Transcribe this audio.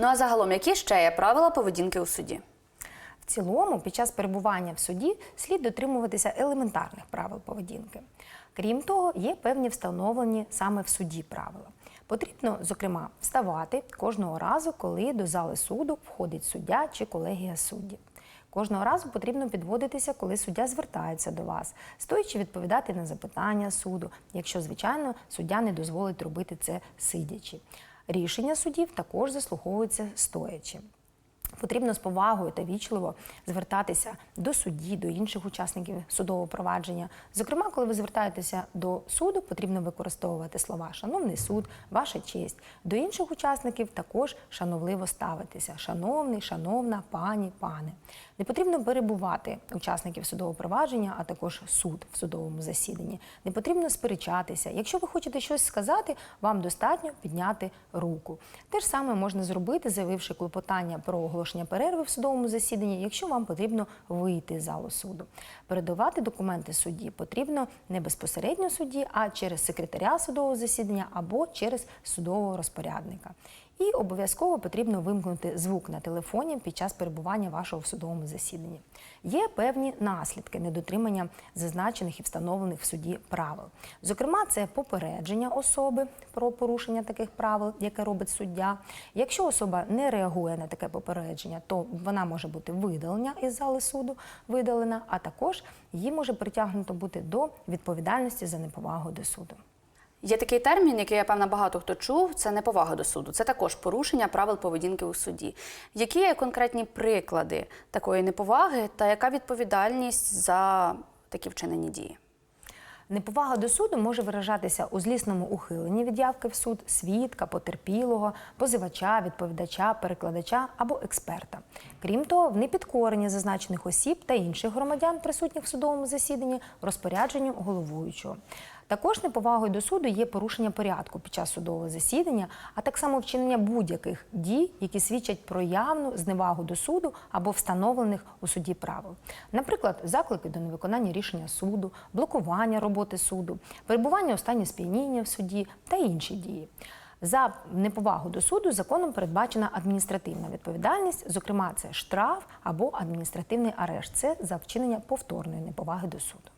Ну а загалом, які ще є правила поведінки у суді? В цілому, під час перебування в суді слід дотримуватися елементарних правил поведінки. Крім того, є певні встановлені саме в суді правила. Потрібно, зокрема, вставати кожного разу, коли до зали суду входить суддя чи колегія суддів. Кожного разу потрібно підводитися, коли суддя звертається до вас, стоячи відповідати на запитання суду, якщо, звичайно, суддя не дозволить робити це сидячи. Рішення судів також заслуховуються стоячи. Потрібно з повагою та вічливо звертатися до судді, до інших учасників судового провадження. Зокрема, коли ви звертаєтеся до суду, потрібно використовувати слова Шановний суд, ваша честь. До інших учасників також шановливо ставитися. Шановний, шановна, пані, пане. Не потрібно перебувати учасників судового провадження, а також суд в судовому засіданні. Не потрібно сперечатися. Якщо ви хочете щось сказати, вам достатньо підняти руку. Те ж саме можна зробити, заявивши клопотання про оголошення перерви в судовому засіданні, якщо вам потрібно вийти з залу суду. Передавати документи судді потрібно не безпосередньо судді, а через секретаря судового засідання або через судового розпорядника. І обов'язково потрібно вимкнути звук на телефоні під час перебування вашого в судовому засіданні. Є певні наслідки недотримання зазначених і встановлених в суді правил. Зокрема, це попередження особи про порушення таких правил, яке робить суддя. Якщо особа не реагує на таке попередження, то вона може бути видалена із зали суду, видалена, а також її може притягнуто бути до відповідальності за неповагу до суду. Є такий термін, який я певна багато хто чув. Це неповага до суду. Це також порушення правил поведінки у суді. Які є конкретні приклади такої неповаги, та яка відповідальність за такі вчинені дії? Неповага до суду може виражатися у злісному ухиленні від явки в суд свідка, потерпілого, позивача, відповідача, перекладача або експерта. Крім того, в непідкоренні зазначених осіб та інших громадян, присутніх в судовому засіданні, розпорядженню головуючого. Також неповагою до суду є порушення порядку під час судового засідання, а так само вчинення будь-яких дій, які свідчать про явну зневагу до суду або встановлених у суді правил. Наприклад, заклики до невиконання рішення суду, блокування роботи суду, перебування у стані сп'яніння в суді та інші дії. За неповагу до суду законом передбачена адміністративна відповідальність, зокрема, це штраф або адміністративний арешт. Це за вчинення повторної неповаги до суду.